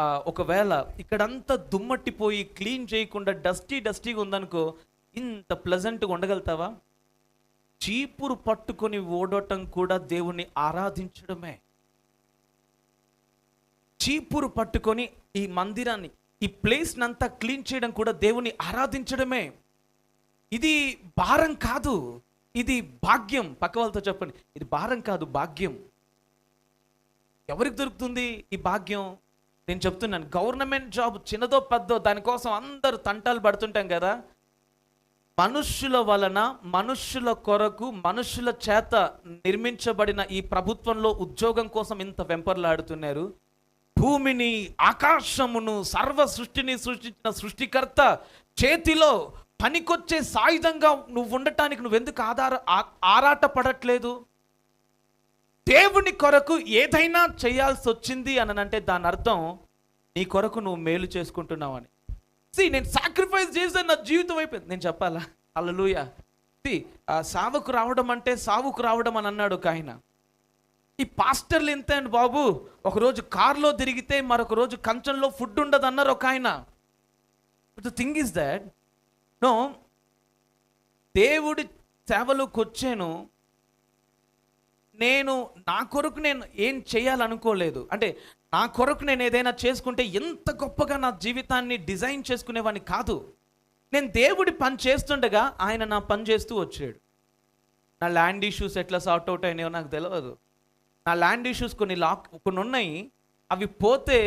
ఒకవేళ ఇక్కడంతా దుమ్మట్టిపోయి క్లీన్ చేయకుండా డస్టీ డస్టీగా ఉందనుకో ఇంత ప్లెజెంట్గా ఉండగలుగుతావా? చీపురు పట్టుకొని ఓడటం కూడా దేవుణ్ణి ఆరాధించడమే. చీపురు పట్టుకొని ఈ మందిరాన్ని ఈ ప్లేస్ని అంతా క్లీన్ చేయడం కూడా దేవుని ఆరాధించడమే. ఇది భారం కాదు. ఇది భాగ్యం. పక్క వాళ్ళతో చెప్పండి. ఇది భారం కాదు భాగ్యం. ఎవరికి దొరుకుతుంది ఈ భాగ్యం? నేను చెప్తున్నాను గవర్నమెంట్ జాబ్ చిన్నదో పెద్దో దానికోసం అందరూ తంటాలు పడుతుంటాం కదా. మనుష్యుల వలన మనుష్యుల కొరకు మనుష్యుల చేత నిర్మించబడిన ఈ ప్రభుత్వంలో ఉద్యోగం కోసం ఇంత వెంపర్లాడుతున్నారు. భూమిని ఆకాశమును సర్వ సృష్టిని సృష్టించిన సృష్టికర్త చేతిలో పనికొచ్చే సాయుధంగా నువ్వు ఉండటానికి నువ్వెందుకు ఆధార ఆ- ఆరాట పడట్లేదు దేవుని కొరకు ఏదైనా చేయాల్సి వచ్చింది అని అంటే దాని అర్థం నీ కొరకు నువ్వు మేలు చేసుకుంటున్నావని. సి నేను సాక్రిఫైస్ చేస్తే నా జీవితం అయిపోయింది. నేను చెప్పాలా? అల్లలుయ సి సావుకు రావడం అంటే సావుకు రావడం అని అన్నాడు ఒక ఆయన. ఈ పాస్టర్లు ఎంత అండి బాబు? ఒకరోజు కారులో తిరిగితే మరొక రోజు కంచంలో ఫుడ్ ఉండదు అన్నారు ఒక ఆయన. The thing is that no దేవుడి సేవలోకి వచ్చాను నేను నా కొరకు నేను ఏం చేయాలనుకోలేదు. అంటే నా కొరకు నేను ఏదైనా చేసుకుంటే ఎంత గొప్పగా నా జీవితాన్ని డిజైన్ చేసుకునేవాడిని కాదు. నేను దేవుడి పని చేస్తుండగా ఆయన నా పని చేస్తూ వచ్చాడు. నా ల్యాండ్ ఇష్యూస్ ఎట్లా సార్ట్ అవుట్ అయినాయో నాకు తెలియదు నా ల్యాండ్ ఇష్యూస్ కొన్ని లాక్ కొన్ని ఉన్నాయి. అవి పోతే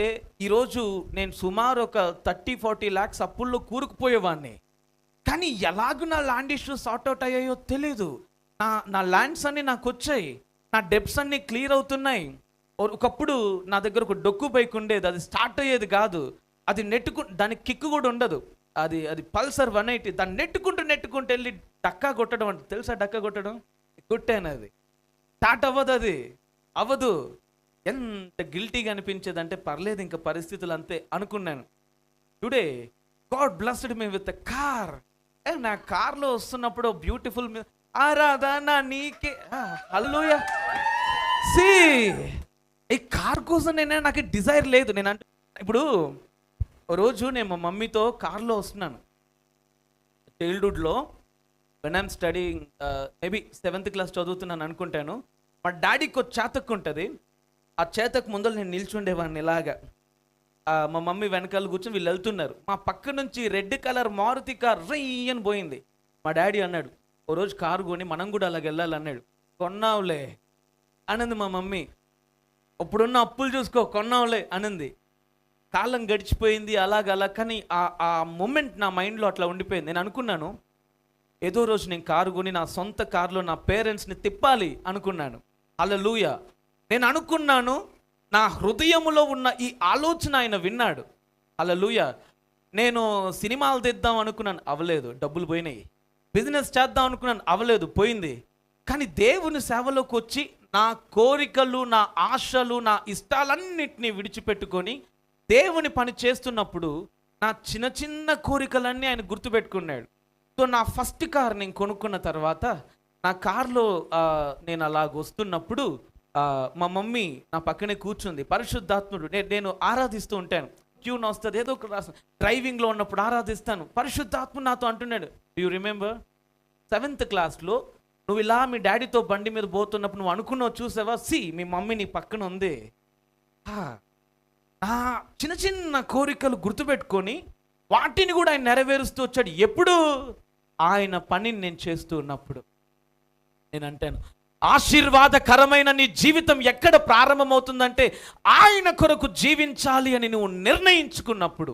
ఈరోజు నేను సుమారు ఒక థర్టీ ఫార్టీ ల్యాక్స్ అప్పుల్లో కూరుకుపోయేవాడిని. కానీ ఎలాగూ నా ల్యాండ్ ఇష్యూస్ సార్ట్ అవుట్ అయ్యాయో తెలీదు. నా నా ల్యాండ్స్ అన్నీ నాకు వచ్చాయి. నా డెప్స్ అన్నీ క్లియర్ అవుతున్నాయి. ఒకప్పుడు నా దగ్గర ఒక డొక్కు బైక్ ఉండేది. అది స్టార్ట్ అయ్యేది కాదు. అది నెట్టుకు దానికి కిక్కు కూడా ఉండదు. అది అది పల్సర్ వన్ ఎయిటీ. దాన్ని నెట్టుకుంటూ నెట్టుకుంటూ వెళ్ళి డక్కా కొట్టడం అంటే తెలుసా డక్కా కొట్టడం? కొట్టాను అది. స్టార్ట్ అవ్వదు అది. అవ్వదు. ఎంత గిల్టీగా అనిపించేది అంటే పర్లేదు ఇంకా పరిస్థితులు అంతే అనుకున్నాను. Today God blessed me with car. ఏ నా కార్లో వస్తున్నప్పుడు బ్యూటిఫుల్ ఆరాధన నీకే. హల్లోయ సి ఈ కార్ కోసం నేనే నాకు డిజైర్ లేదు. నేను అంటే ఇప్పుడు రోజు నేను మా మమ్మీతో కార్లో వస్తున్నాను. చైల్డ్హుడ్లో when I'm studying maybe seventh class చదువుతున్నాను అనుకుంటాను. మా డాడీకి ఒక చేతకు ఉంటుంది. ఆ చేతకు ముందర నేను నిల్చుండేవాడిని ఇలాగా. మా మమ్మీ వెనకాల కూర్చొని వీళ్ళు వెళ్తున్నారు. మా పక్క నుంచి రెడ్ కలర్ మారుతి కార్ రై అని పోయింది. మా డాడీ అన్నాడు ఓ రోజు కారు కొని మనం కూడా అలాగ వెళ్ళాలన్నాడు కొన్నావులే అనంది మా మమ్మీ. ఇప్పుడున్న అప్పులు చూసుకో కొన్నావులే అనంది. కాలం గడిచిపోయింది అలాగ అలా కానీ ఆ ఆ మూమెంట్ నా మైండ్లో అట్లా ఉండిపోయింది. నేను అనుకున్నాను ఏదో రోజు నేను కారు కొని నా సొంత కారులో నా పేరెంట్స్ని తిప్పాలి అనుకున్నాను. అలా లూయ నేను అనుకున్నాను నా హృదయములో ఉన్న ఈ ఆలోచన ఆయన విన్నాడు. అలా లూయ నేను సినిమాలు తెద్దాం అనుకున్నాను. అవలేదు డబ్బులు పోయినాయి. బిజినెస్ చేద్దాం అనుకున్నాను అవలేదు పోయింది. కానీ దేవుని సేవలోకి వచ్చి నా కోరికలు నా ఆశలు నా ఇష్టాలన్నింటినీ విడిచిపెట్టుకొని దేవుని పని చేస్తున్నప్పుడు నా చిన్న చిన్న కోరికలన్నీ ఆయన గుర్తుపెట్టుకున్నాడు. సో నా ఫస్ట్ కార్ నేను కొనుక్కున్న తర్వాత నా కార్లో నేను అలాగ వస్తున్నప్పుడు మా మమ్మీ నా పక్కనే కూర్చుంది. పరిశుద్ధాత్ముడు నేను నేను ఆరాధిస్తూ ఉంటాను. ట్యూన్ వస్తుంది. ఏదో ఒక డ్రైవింగ్లో ఉన్నప్పుడు ఆరాధిస్తాను. పరిశుద్ధాత్మ నాతో అంటున్నాడు. యూ రిమెంబర్ సెవెంత్ క్లాస్లో నువ్వు ఇలా మీ డాడీతో బండి మీద పోతున్నప్పుడు నువ్వు అనుకున్నావు చూసావా? సి మీ మమ్మీ నీ పక్కన ఉంది. నా చిన్న చిన్న కోరికలు గుర్తుపెట్టుకొని వాటిని కూడా ఆయన నెరవేరుస్తూ వచ్చాడు. ఎప్పుడు? ఆయన పనిని నేను చేస్తూ ఉన్నప్పుడు. నేను అంటాను ఆశీర్వాదకరమైన నీ జీవితం ఎక్కడ ప్రారంభమవుతుందంటే ఆయన కొరకు జీవించాలి అని నువ్వు నిర్ణయించుకున్నప్పుడు.